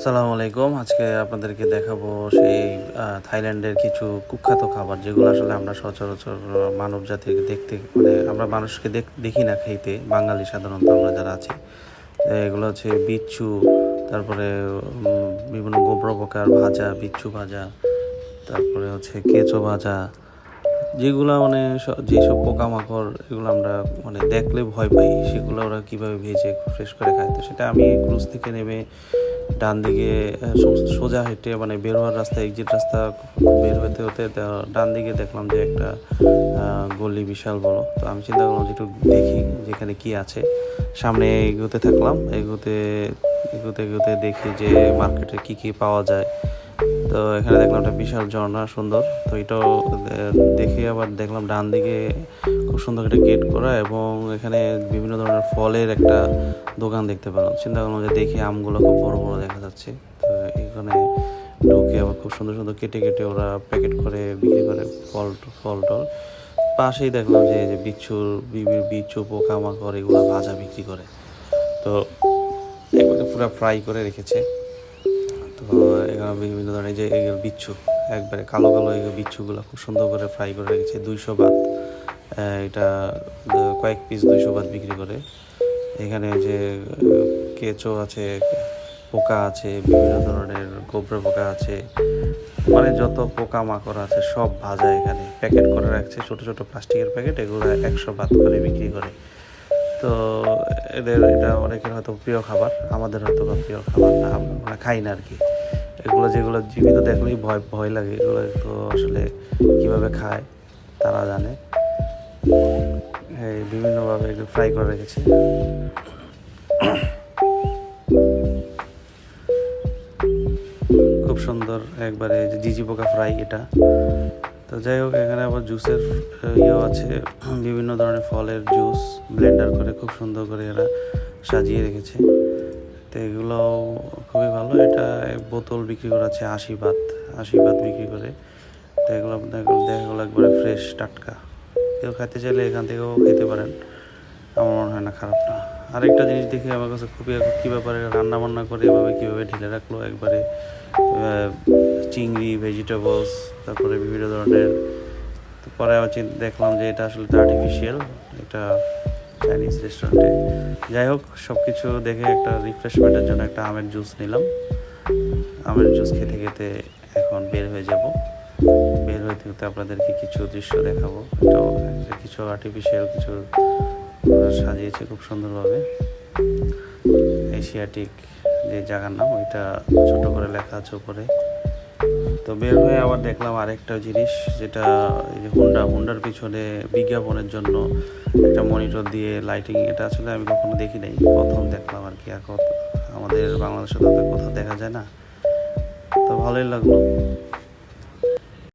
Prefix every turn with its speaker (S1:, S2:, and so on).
S1: আসসালামু আলাইকুম আজকে আপনাদেরকে দেখাবো সেই থাইল্যান্ডের কিছু কুখ্যাত খাবার, যেগুলো আসলে আমরা সচরাচর মানব জাতিকে দেখতে মানে আমরা মানুষকে দেখ- না খেতে, বাঙালি সাধারণত আমরা যারা আছি। এগুলো হচ্ছে বিচ্ছু, তারপরে বিভিন্ন গোবর প্রকার ভাজা, বিচ্ছু ভাজা, তারপরে হচ্ছে কেঁচো ভাজা, যেগুলো মানে যেসব পোকামাকড় এগুলো আমরা মানে দেখলে ভয় পাই, সেগুলো ওরা কীভাবে ভেজে ফ্রেশ করে খায়। তো সেটা আমি ক্রুজ থেকে নেমে ডান দিকে সোজা হেঁটে মানে বের হওয়ার রাস্তা এক্সিট রাস্তা বের হতে হতে ডান দিকে দেখলাম যে একটা গলি বিশাল বড়। তো আমি চিন্তা করলাম যে একটু দেখি যেখানে কি আছে। সামনে এগোতে থাকলাম, এগোতে এগোতে এগোতে দেখি যে মার্কেটে কি কি পাওয়া যায়। তো এখানে দেখলাম একটা বিশাল ঝর্ণা, সুন্দর। তো এটাও দেখে আবার দেখলাম ডান দিকে খুব সুন্দর একটা গেট করা এবং এখানে বিভিন্ন ধরনের ফলের একটা দোকান দেখতে পেলাম। চিন্তা করলাম যে দেখি আমগুলো খুব বড় বড় দেখা যাচ্ছে। তো এখানে ঢুকে আবার খুব সুন্দর সুন্দর কেটে কেটে ওরা প্যাকেট করে বিক্রি করে ফল ফল টল। পাশেই দেখলাম যে যে বিচ্ছুর বিভিন্ন বিচ্ছু পোকামাকড় এগুলো ভাজা বিক্রি করে। তো একবারে পুরো ফ্রাই করে রেখেছে। তো এখানে বিভিন্ন ধরনের যে এগুলো বিচ্ছু একবারে কালো কালো এই বিচ্ছুগুলো খুব সুন্দর করে ফ্রাই করে রেখেছে দুইশো আহ, এটা কয়েক পিস দুইশো বাত বিক্রি করে। এখানে যে কেঁচো আছে পোকা আছে বিভিন্ন ধরনের গোবর পোকা আছে মানে যত পোকা মাকড় আছে সব ভাজা এখানে। প্যাকেট করে রাখছে ছোট ছোট প্লাস্টিকের প্যাকেট এগুলো একশো বাত করে বিক্রি করে। তো এদের এটা অনেকের হয়তো প্রিয় খাবার, আমাদের হয়তো বা প্রিয় খাবার না, আমরা খাই না আর কি এগুলো যেগুলো জীবিত দেখলেই ভয় ভয় লাগে, এগুলো তো আসলে কীভাবে খায় তারা জানে। এই বিভিন্নভাবে ফ্রাই করে রেখেছে। খুব সুন্দর একবারে জিজি পোকা ফ্রাই এটা। তো যাই হোক, এখানে আবার জুসের ইয়েও আছে। বিভিন্ন ধরনের ফলের জুস ব্লেন্ডার করে খুব সুন্দর করে এরা সাজিয়ে রেখেছে। তো এগুলো খুবই ভালো। এটা বোতল বিক্রি করা আছে আশি বাত, আশি বিক্রি করে। তো এগুলো দেখা গেলো একবারে ফ্রেশ টাটকা। কেউ খাইতে চাইলে এখান থেকেও খেতে পারেন। আমার মনে হয় না খারাপ না আরেকটা জিনিস দেখে আমার কাছে খুবই কী ব্যাপারে রান্না বান্না করে এভাবে কীভাবে ঢেলে রাখল একবারে চিংড়ি ভেজিটেবলস তারপরে বিভিন্ন ধরনের পরে আবার দেখলাম যে এটা আসলে আর্টিফিশিয়াল এটা চাইনিজ রেস্টুরেন্টে যাই হোক সব কিছু দেখে একটা রিফ্রেশমেন্টের জন্য একটা আমের জুস নিলাম। আমের জুস খেতে খেতে এখন বের হয়ে যাব। বের হইতে হতে আপনাদেরকে কিছু দৃশ্য দেখাবো। এটাও কিছু আর্টিফিশিয়াল কিছু সাজিয়েছে খুব সুন্দরভাবে। এশিয়াটিক যে জায়গার নাম, ওইটা ছোট করে লেখা আছে উপরে। তো বের হয়ে আবার দেখলাম আরেকটা জিনিস, যেটা এই যে হুন্ডা, হুন্ডার পিছনে বিজ্ঞাপনের জন্য একটা মনিটর দিয়ে লাইটিং এটা আসলে আমি কখনো দেখি নাই প্রথম দেখলাম আর কি আমাদের বাংলাদেশে তো কোথাও দেখা যায় না। তো ভালোই লাগল।